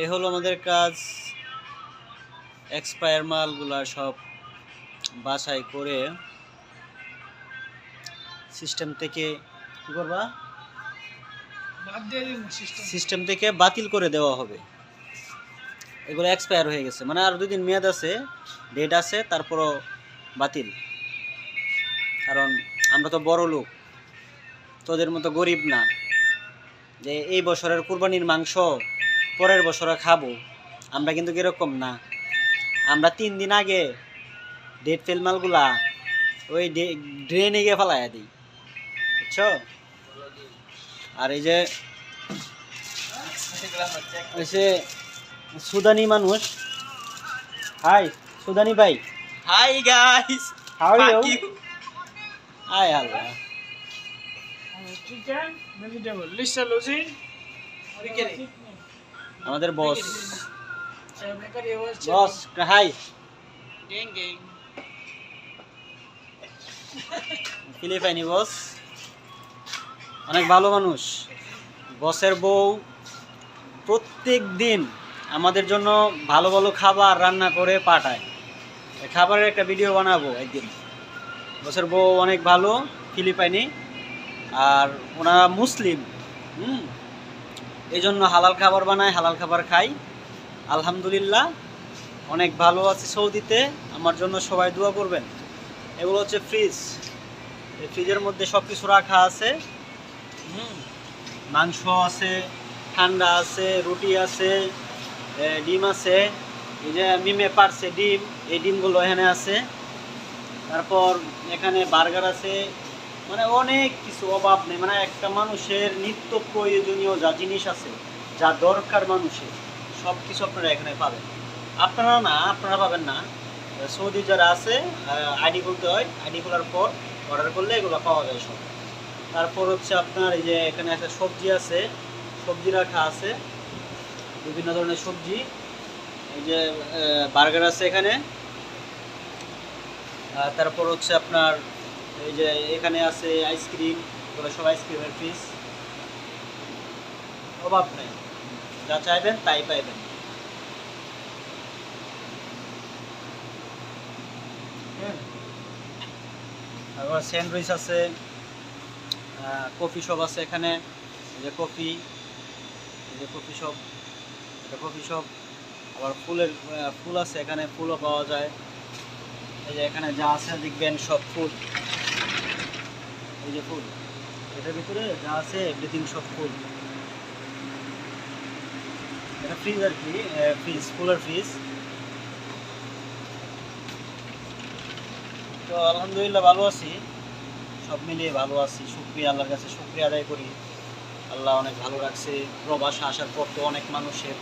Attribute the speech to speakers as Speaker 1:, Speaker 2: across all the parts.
Speaker 1: এই হলো আমাদের কাজ। এক্সপায়ার মালগুলা সব বাছাই করে সিস্টেম থেকে কি করবা?
Speaker 2: সিস্টেম।
Speaker 1: থেকে বাতিল করে দেওয়া হবে। এগুলো এক্সপায়ার হয়ে গেছে। মানে আর দুদিন মেয়াদ আছে ডেট আছে তারপরও বাতিল। কারণ আমরা তো বড় লোক তোদের মতো গরিব না। যে এই বছরের কুরবানির মাংস পরের বছরে খাব। আমরা কিন্তু এরকম না। আমরা তিন দিন আগে ডেট ফেল মালগুলা ওই ড্রেনে গিয়ে ফেলাইয়া দিই। বুঝছ? আর এই যে ওই সুদানি মানুষ। হাই সুদানি ভাই।
Speaker 3: Hi guys.
Speaker 1: How you
Speaker 3: Fuck you.
Speaker 1: আয় আল্লাহ
Speaker 2: চিকেন ভেজিটেবল লিস্টা লুজিন
Speaker 1: আমাদের বস বস হাই. ফিলিপাইনি বস অনেক ভালো মানুষ। বসের বউ প্রত্যেক দিন আমাদের জন্য ভালো ভালো খাবার রান্না করে পাঠায়। এই খাবারের একটা ভিডিও বানাবো একদিন। বসের বউ অনেক ভালো ফিলিপাইনি আর ওনারা মুসলিম। হুম? এই জন্য হালাল খাবার বানায় হালাল খাবার খাই। আলহামদুলিল্লাহ, অনেক ভালো আছে সৌদিতে। আমার জন্য সবাই দোয়া করবেন। এগুলো হচ্ছে ফ্রিজ এই ফ্রিজের মধ্যে সব কিছু রাখা আছে। মাংস আছে, ঠান্ডা আছে, রুটি আছে ডিম আছে। এই যে মিমে পারছে ডিম, এই ডিমগুলো এখানে আছে। তারপর এখানে বার্গার আছে মানে অনেক কিছু অভাব নেই। মানে একটা মানুষের নিত্য প্রয়োজনীয় যা জিনিস আছে, যা দরকার মানুষের সব কিছু আপনারা এখানে পাবেন। আপনারা না, আপনারা পাবেন না। সৌদি যারা আছে আইডি খুলতে হয়, আইডি খোলার পর অর্ডার করলে এগুলো পাওয়া যায় সব। তারপর হচ্ছে আপনার এই যে এখানে একটা সবজি আছে, সবজি রাখা আছে, বিভিন্ন ধরনের সবজি। এই যে বার্গার আছে এখানে। তারপর হচ্ছে আপনার এই যে এখানে আছে আইসক্রিম এগুলো সব আইসক্রিমের পিস অভাব নেই। যা চাইবেন তাই পাইবেন। তারপর স্যান্ডউইচ আছে কফি শপ আছে এখানে। যে কফি যে কফি শপ এটা কফি শপ আবার ফুলের ফুল আছে এখানে, ফুলও পাওয়া যায়। এই যে এখানে যা আছে দেখবেন সব ফুল। এই যে ফুল, এটার ভিতরে যা আছে এভরিথিং সব ফুল। এটা ফ্রিজ আর কি ফ্রিজ ফুলের ফ্রিজ তো আলহামদুলিল্লাহ ভালো আছি। সব মিলিয়ে ভালো আছি। শুক্রিয়া, আল্লাহর কাছে শুক্রিয়া আদায় করি। আল্লাহ অনেক ভালো রাখছে। প্রবাসে আসার পর তো অনেক মানুষের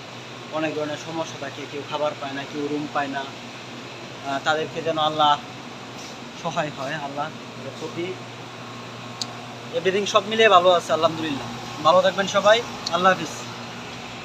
Speaker 1: অনেক ধরনের সমস্যা থাকে। কেউ খাবার পায় না, কেউ রুম পায় না। তাদেরকে যেন আল্লাহ সহায় হয়, আল্লাহ প্রতি। এভরিথিং সব মিলিয়ে ভালো আছে আলহামদুলিল্লাহ। ভালো থাকবেন সবাই আল্লাহ হাফিজ।